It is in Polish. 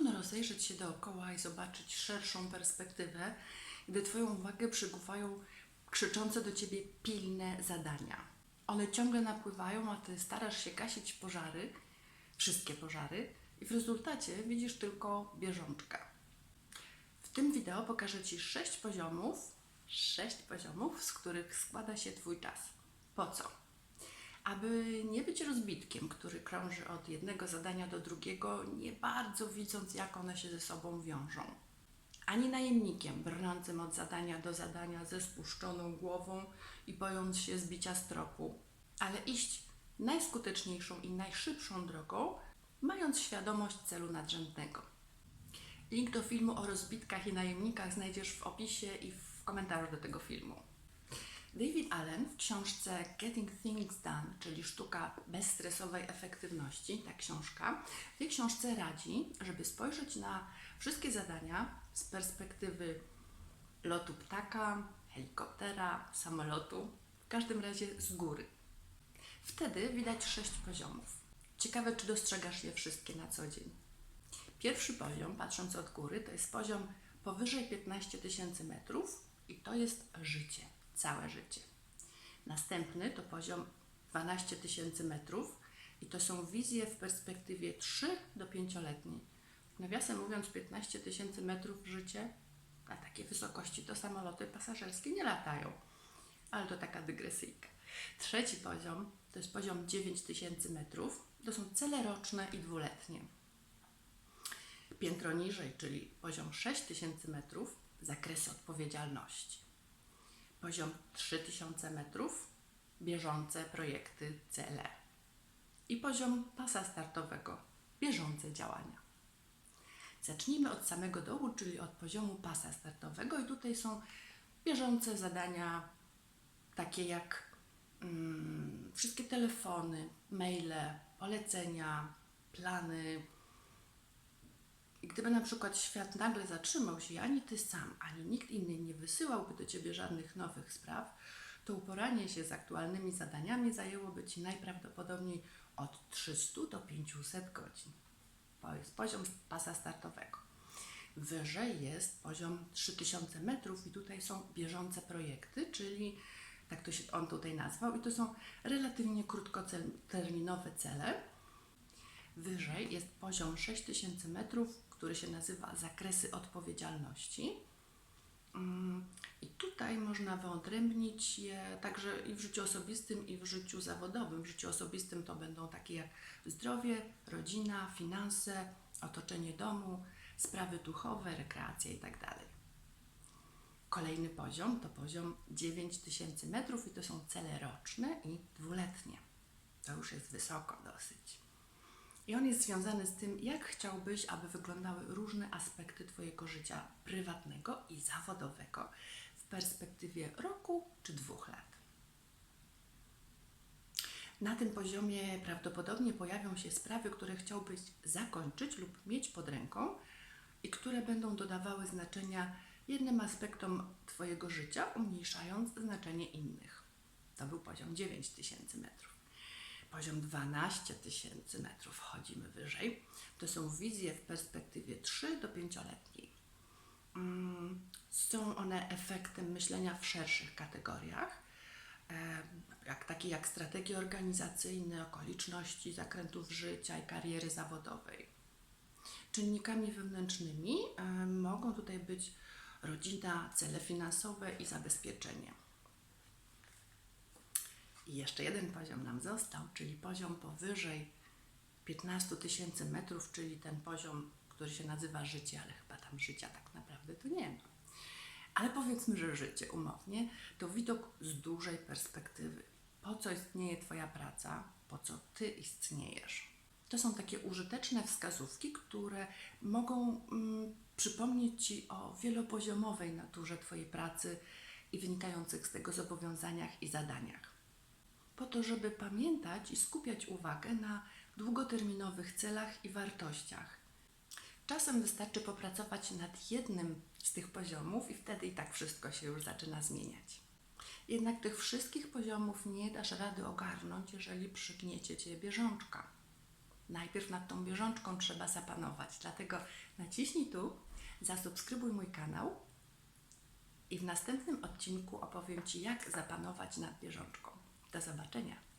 trudno rozejrzeć się dookoła i zobaczyć szerszą perspektywę, gdy Twoją uwagę przykuwają krzyczące do Ciebie pilne zadania. One ciągle napływają, a Ty starasz się gasić pożary, wszystkie pożary, i w rezultacie widzisz tylko bieżączkę. W tym wideo pokażę Ci sześć poziomów, sześć poziomów, z których składa się Twój czas. Po co? Aby nie być rozbitkiem, który krąży od jednego zadania do drugiego, nie bardzo widząc, jak one się ze sobą wiążą. Ani najemnikiem brnącym od zadania do zadania ze spuszczoną głową i bojąc się zbicia z tropu, ale iść najskuteczniejszą i najszybszą drogą, mając świadomość celu nadrzędnego. Link do filmu o rozbitkach i najemnikach znajdziesz w opisie i w komentarzu do tego filmu. David Allen w książce Getting Things Done, czyli sztuka bezstresowej efektywności, ta książka, w tej książce radzi, żeby spojrzeć na wszystkie zadania z perspektywy lotu ptaka, helikoptera, samolotu, w każdym razie z góry. Wtedy widać sześć poziomów. Ciekawe, czy dostrzegasz je wszystkie na co dzień. Pierwszy poziom, patrząc od góry, to jest poziom powyżej 15 tysięcy metrów i to jest życie, całe życie. Następny to poziom 12 tysięcy metrów i to są wizje w perspektywie 3 do 5-letniej. Nawiasem mówiąc, 15 tysięcy metrów życie na takiej wysokości to samoloty pasażerskie nie latają, ale to taka dygresyjka. Trzeci poziom to jest poziom 9000 metrów. To są cele roczne i dwuletnie. Piętro niżej, czyli poziom 6000 metrów, zakresy odpowiedzialności. Poziom 3000 metrów, bieżące projekty, cele. I poziom pasa startowego, bieżące działania. Zacznijmy od samego dołu, czyli od poziomu pasa startowego, i tutaj są bieżące zadania, takie jak mm, wszystkie telefony, maile, polecenia, plany. I gdyby na przykład świat nagle zatrzymał się ani ty sam, ani nikt inny nie wysyłałby do ciebie żadnych nowych spraw, to uporanie się z aktualnymi zadaniami zajęłoby ci najprawdopodobniej od 300 do 500 godzin. To jest poziom pasa startowego. Wyżej jest poziom 3000 metrów i tutaj są bieżące projekty, czyli tak to się on tutaj nazwał, i to są relatywnie krótkoterminowe cele. Wyżej jest poziom 6000 metrów, który się nazywa zakresy odpowiedzialności. Mm, I tutaj można wyodrębnić je także i w życiu osobistym, i w życiu zawodowym. W życiu osobistym to będą takie jak zdrowie, rodzina, finanse, otoczenie domu, sprawy duchowe, rekreacja itd. Kolejny poziom to poziom 9000 metrów i to są cele roczne i dwuletnie. To już jest wysoko dosyć. I on jest związany z tym, jak chciałbyś, aby wyglądały różne aspekty Twojego życia prywatnego i zawodowego w perspektywie roku czy dwóch lat. Na tym poziomie prawdopodobnie pojawią się sprawy, które chciałbyś zakończyć lub mieć pod ręką i które będą dodawały znaczenia jednym aspektom Twojego życia, umniejszając znaczenie innych. To był poziom 9000 metrów. Poziom 12 tysięcy metrów, wchodzimy wyżej. To są wizje w perspektywie 3 do 5-letniej. Mm, Są one efektem myślenia w szerszych kategoriach, e, jak, takie jak strategie organizacyjne, okoliczności zakrętów życia i kariery zawodowej. Czynnikami wewnętrznymi e, mogą tutaj być rodzina, cele finansowe i zabezpieczenie. I jeszcze jeden poziom nam został, czyli poziom powyżej 15 tysięcy metrów, czyli ten poziom, który się nazywa życie, ale chyba tam życia tak naprawdę tu nie ma. Ale powiedzmy, że życie umownie to widok z dużej perspektywy. Po co istnieje Twoja praca, po co Ty istniejesz. To są takie użyteczne wskazówki, które mogą mm, przypomnieć Ci o wielopoziomowej naturze Twojej pracy i wynikających z tego zobowiązaniach i zadaniach. Po to, żeby pamiętać i skupiać uwagę na długoterminowych celach i wartościach. Czasem wystarczy popracować nad jednym z tych poziomów i wtedy i tak wszystko się już zaczyna zmieniać. Jednak tych wszystkich poziomów nie dasz rady ogarnąć, jeżeli przygniecie Cię bieżączka. najpierw nad tą bieżączką trzeba zapanować. Dlatego naciśnij tu, zasubskrybuj mój kanał i w następnym odcinku opowiem Ci, jak zapanować nad bieżączką. Do zobaczenia.